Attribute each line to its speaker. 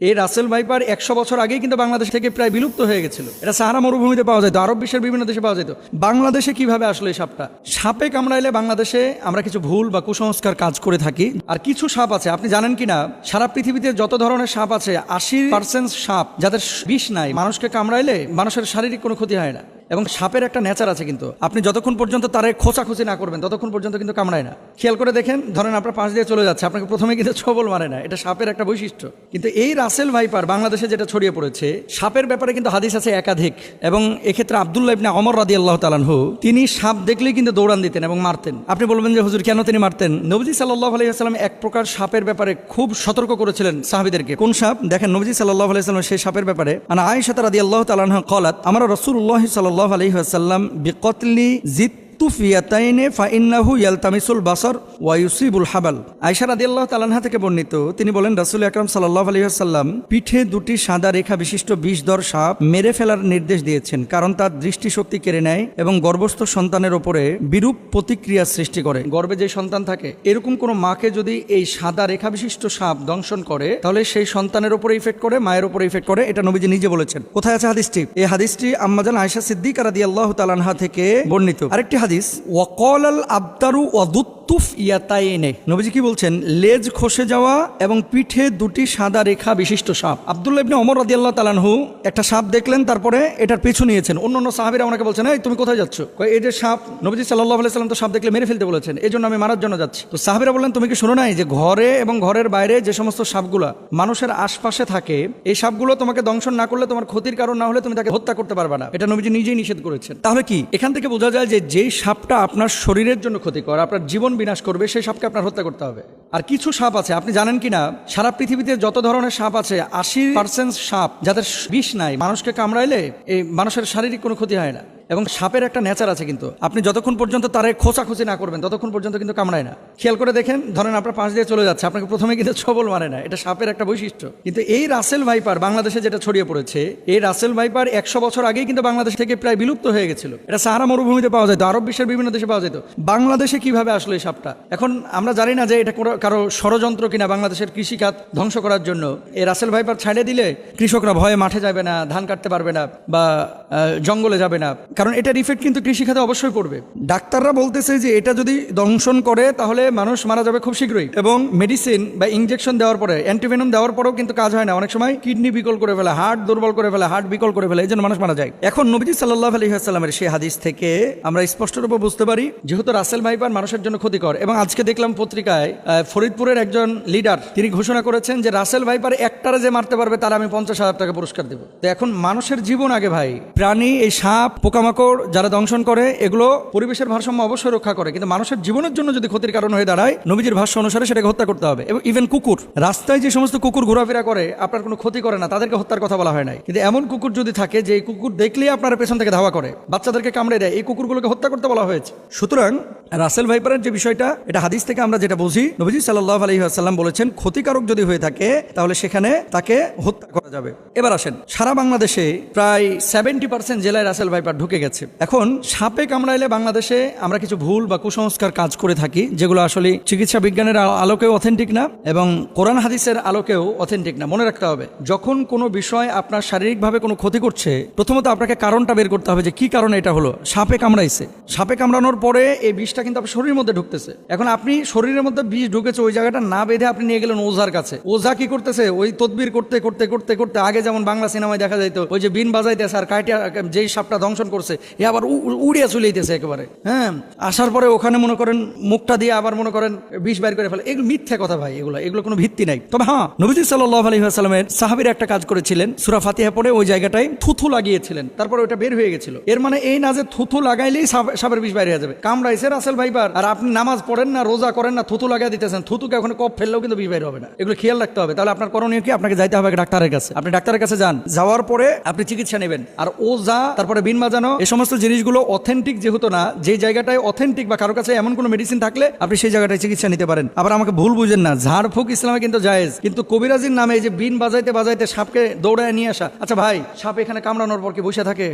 Speaker 1: এই Russell viper একশো বছর আগেই কিন্তু বাংলাদেশ থেকে প্রায় বিলুপ্ত হয়ে গেছিল। এটা সাহারা মরুভূমিতে পাওয়া যেত, আরব বিশ্বের বিভিন্ন দেশে পাওয়া যেত। বাংলাদেশে কীভাবে আসলো এই সাপটা? সাপে কামড়াইলে বাংলাদেশে আমরা কিছু ভুল বা কুসংস্কার কাজ করে থাকি। আর কিছু সাপ আছে, আপনি জানেন কি না? সারা পৃথিবীতে যত ধরনের সাপ আছে, আশি পার্সেন্ট সাপ যাদের বিষ নাই, মানুষকে কামড়াইলে মানুষের শারীরিক কোনো ক্ষতি হয় না। এবং সাপের একটা নেচার আছে কিন্তু। আপনি যতক্ষণ পর্যন্ত তারে খোঁচাখুচি না করবেন, ততক্ষণ পর্যন্ত কিন্তু কামড়ায় না। খেয়াল করে দেখেন, ধরেন আপনার পাশ দিয়ে চলে যাচ্ছে, আপনাকে প্রথমে কিন্তু ছবল মারে না। এটা সাপের একটা বৈশিষ্ট্য। কিন্তু এই রাসেল ভাইপার বাংলাদেশে যেটা ছড়িয়ে পড়েছে, সাপের ব্যাপারে কিন্তু হাদিস আছে একাধিক। এবং এক্ষেত্রে আবদুল্লাহ ইবনে অমর রাদি আল্লাহ তালানহু তিনি সাপ দেখলেই কিন্তু দৌড়ান দিতেন এবং মারতেন। আপনি বলবেন যে, হুজুর, কেন তিনি মারতেন? নবজি সাল্লাহ আলাইসাল্লাম এক প্রকার সাপের ব্যাপারে খুব সতর্ক করেছিলেন সাহাবিদেরকে। কোন সাপ? দেখেন, নবজি সাল্লাহ আলাইসাল্লাম সেই সাপের ব্যাপারে মানে আয়সাত রাদি আল্লাহ তালানহ কলাত, আমার রসুল্লাহ সাল্লাহ আলহিহাসাল্লাম বিকতলি জিত বাসর তালানহা থেকে সাদা রেখা বিশিষ্ট সাপ মেরে ফেলার নির্দেশ দিয়েছেন, কারণ তার দৃষ্টিশক্তি কেড়ে নেয় এবং গর্ভস্থ সন্তানের ওপরে বিরূপ প্রতিক্রিয়া সৃষ্টি করে। গর্ভে যে সন্তান থাকে, এরকম কোনো মাকে যদি এই সাদা রেখা বিশিষ্ট সাপ দংশন করে, তাহলে সেই সন্তানের উপরে ইফেক্ট করে, মায়ের উপরে ইফেক্ট করে, এটা নবীজি নিজে বলেছেন। কোথায় আছে হাদিসটি? এই হাদিসটি আম্মাজান আয়সা সিদ্দিক রাদিয়াল্লাহু তালানহা থেকে বর্ণিত। আরেকটি হাদিস ওয়াকল আল আবতারু ওয়াদুত্তুফ ইয়াতাইনে নবীজি কি বলছেন? লেজ খসে যাওয়া এবং পিঠে দুটি সাদা রেখা বিশিষ্ট সাপ। আব্দুল্লাহ ইবনে ওমর রাদিয়াল্লাহু তাআলাহু একটা সাপ দেখলেন, তারপরে এটার পিছু নিয়েছেন। অন্য অন্য সাহাবীরা ওনাকে বলছেন, এই, তুমি কোথায় যাচ্ছ? এই যে সাপ, নবীজি আলাইহি সাল্লাম তো সাপ দেখলে মেরে ফেলতে বলেছেন, এই জন্য আমি মারার জন্য যাচ্ছি। তো সাহাবীরা বললেন, তুমি কি শোনো নাই যে ঘরে এবং ঘরের বাইরে যে সমস্ত সাপগুলা মানুষের আশপাশে থাকে, এই সাপগুলো তোমাকে দংশন না করলে তোমার ক্ষতির কারণ না হলে তুমি তাকে হত্যা করতে পারবে না। এটা নবীজি নিজেই নিষেধ করেছেন। তাহলে কি? এখান থেকে বোঝা যায় যে যেই সাপটা আপনার শরীরের জন্য ক্ষতিকর, আপনার জীবন বিনাশ করবে, সেই সাপকে আপনার হত্যা করতে হবে। আর কিছু সাপ আছে, আপনি জানেন কি না সারা পৃথিবীতে যত ধরনের সাপ আছে, আশি পার্সেন্ট সাপ যাদের বিষ নাই, মানুষকে কামড়াইলে এই মানুষের শারীরিক কোনো ক্ষতি হয় না। এবং সাপের একটা নেচার আছে কিন্তু। আপনি যতক্ষণ পর্যন্ত তারে খোঁচাখুচি না করবেন, ততক্ষণ পর্যন্ত কিন্তু কামড়ায় না। খেয়াল করে দেখেন, ধরেন আপনার পাশ দিয়ে চলে যাচ্ছে, আপনাকে প্রথমে কিন্তু ছবল মারে না। এটা সাপের একটা বৈশিষ্ট্য। কিন্তু এই রাসেল ভাইপার বাংলাদেশে যেটা ছড়িয়ে পড়েছে, এই রাসেল ভাইপার একশো বছর আগেই কিন্তু বাংলাদেশ থেকে প্রায় বিলুপ্ত হয়ে গেছিল। এটা সাহারা মরুভূমিতে পাওয়া যেত, আরব বিশ্বের বিভিন্ন দেশে পাওয়া যেত। বাংলাদেশে কীভাবে আসলো এই সাপটা? এখন আমরা জানি না যে এটা কারও ষড়যন্ত্র কিনা বাংলাদেশের কৃষিখাত ধ্বংস করার জন্য। এই রাসেল ভাইপার ছাড়ে দিলে কৃষকরা ভয়ে মাঠে যাবে না, ধান কাটতে পারবে না বা জঙ্গলে যাবে না। কারণ এটার ইফেক্ট কিন্তু কৃষিখাতে অবশ্যই পড়বে ডাক্তাররা বলতেছে যে এটা যদি দংশন করে তাহলে মানুষ মারা যাবে খুব শীঘ্রই। এবং মেডিসিন বা ইঞ্জেকশন দেওয়ার পরে অ্যান্টিভেনম দেওয়ার পরেও কিন্তু কাজ হয় না। অনেক সময় কিডনি বিকল করে ফেলে হার্ট দুর্বল করে ফেলে হার্ট বিকল করে ফেলে এই জন্য মানুষ মারা যায়। এখন নবীজি সাল্লাহ আলহিহাস্লামের সেই হাদিস থেকে আমরা স্পষ্টরূপে বুঝতে পারি যেহেতু রাসেল ভাইপার মানুষের জন্য ক্ষতিকর। এবং আজকে দেখলাম পত্রিকায় ফরিদপুরের একজন লিডার তিনি ঘোষণা করেছেন যে রাসেল ভাইপার একটারে যে মারতে পারবে তার আমি পঞ্চাশ হাজার টাকা পুরস্কার দেবো। তো এখন মানুষের জীবন আগে ভাই প্রাণী এই সাপ পোকামাকড় যারা দংশন করে, এগুলো পরিবেশের ভারসাম্য অবশ্যই রক্ষা করে। কিন্তু মানুষের জীবনের জন্য যদি ক্ষতির কারণ হয়ে দাঁড়ায়, নবীজির ভাষ্য অনুসারে সেটাকে হত্যা করতে হবে। এবং ইভেন কুকুর, রাস্তায় যে সমস্ত কুকুর ঘোরাফেরা করে, আপনার কোনো ক্ষতি করে না, তাদেরকে হত্যার কথা বলা হয় নাই। কিন্তু এমন কুকুর যদি থাকে, যে কুকুর দেখলেই আপনার পেছন থেকে ধাওয়া করে, বাচ্চাদেরকে কামড়ে দেয়, এই কুকুরগুলোকে হত্যা করতে বলা হয়েছে। সুতরাং রাসেল ভাইপারের যে বিষয়টা, এটা হাদিস থেকে আমরা যেটা বুঝি, নবীজি সাল্লাহ আলহি আসাল্লাম বলেছেন, ক্ষতিকারক যদি হয়ে থাকে, তাহলে সেখানে তাকে হত্যা করা যাবে। এবার আসেন, সারা বাংলাদেশে প্রায় সেভেন্টি পার্সেন্ট জেলায় রাসেল ভাইপার ঢুকে গেছে। এখন সাপে কামড়াইলে বাংলাদেশে আমরা কিছু ভুল বা কুসংস্কার কাজ করে থাকি, যেগুলো আসলে চিকিৎসা বিজ্ঞানের আলোকেও অথেন্টিক না এবং কোরআন হাদিসের আলোকেও অথেন্টিক না। মনে রাখতে হবে, যখন কোনো বিষয় আপনার শারীরিকভাবে কোনো ক্ষতি করছে, প্রথমত আপনাকে কারণটা বের করতে হবে যে কি কারণে এটা হলো। সাপে কামড়াইছে। সাপে কামড়ানোর পরে এই বিষটা কিন্তু আপনার শরীরের মধ্যে ঢুকতেছে। এখন আপনি শরীরের মধ্যে বিষ ঢুকেছে, ওই জায়গাটা না বেঁধে আপনি নিয়ে গেলেন ওঝার কাছে। ওঝা কি করতেছে? ওই তদবির করতে করতে করতে করতে, আগে যেমন বাংলা সিনেমায় দেখা যাইতো, ওই যে বিন বাজাইতেছে আর কাইটা যেই সাপটা দংশন করছে এ আবার উড়িয়া উ- চলে যেতেছে একেবারে। হ্যাঁ আসার পরে ওখানে মনে করেন মুখটা দিয়ে আবার মনে করেন বিষ বাইর করে ফেলে। এগুলো মিথ্যা কথা ভাই, এগুলো এগুলো কোনো ভিত্তি নাই। তবে হ্যাঁ নবীজি সাল্লাহ আলী সাল্লামের সাহাবির একটা কাজ করেছিলেন। সুরা ফাতিহা পরে ওই জায়গাটায় থুথু লাগিয়েছিলেন। তারপরে ওটা বের হয়ে গেছিল। এর মানে এই না যে থুথু লাগাইলেই সাপ- সাপের বিষ বাইরে হয়ে যাবে। কামড়াইছে রাসেল ভাইবার। আর আপনি নামাজ পড়েন না, রোজা করেন না থুতু লাগাই দিতেছেন। থুতুকে ওখানে কপ ফেললেও কিন্তু বিষ বাইর হবে না। এগুলো খেয়াল রাখতে হবে। তাহলে আপনার করণীয় কি? আপনাকে যাইতে হবে ডাক্তারের কাছে। আপনি ডাক্তারের কাছে যান। যাওয়ার পরে আপনি চিকিৎসা নেবেন। আর ও যা তারপরে বিন বাজানো এই সমস্ত জিনিসগুলো অথেন্টিক যেহেতু না, যে জায়গাটায় অথেন্টিক বা কারও কাছে এমন কোনো মেডিসিন থাকলে আপনি সেই জায়গাটায় চিকিৎসা নিতে পারেন। আবার আমাকে ভুল বুঝেন না, ঝাড়ফুঁক ইসলামে কিন্তু জায়েজ। কিন্তু কবিরাজির নামে এই যে বিন বাজাইতে বাজাইতে সাপকে দৌড়ায় নিয়ে আসা আচ্ছা ভাই, সাপ এখানে কামড়ানোর পর কি বসে থাকে?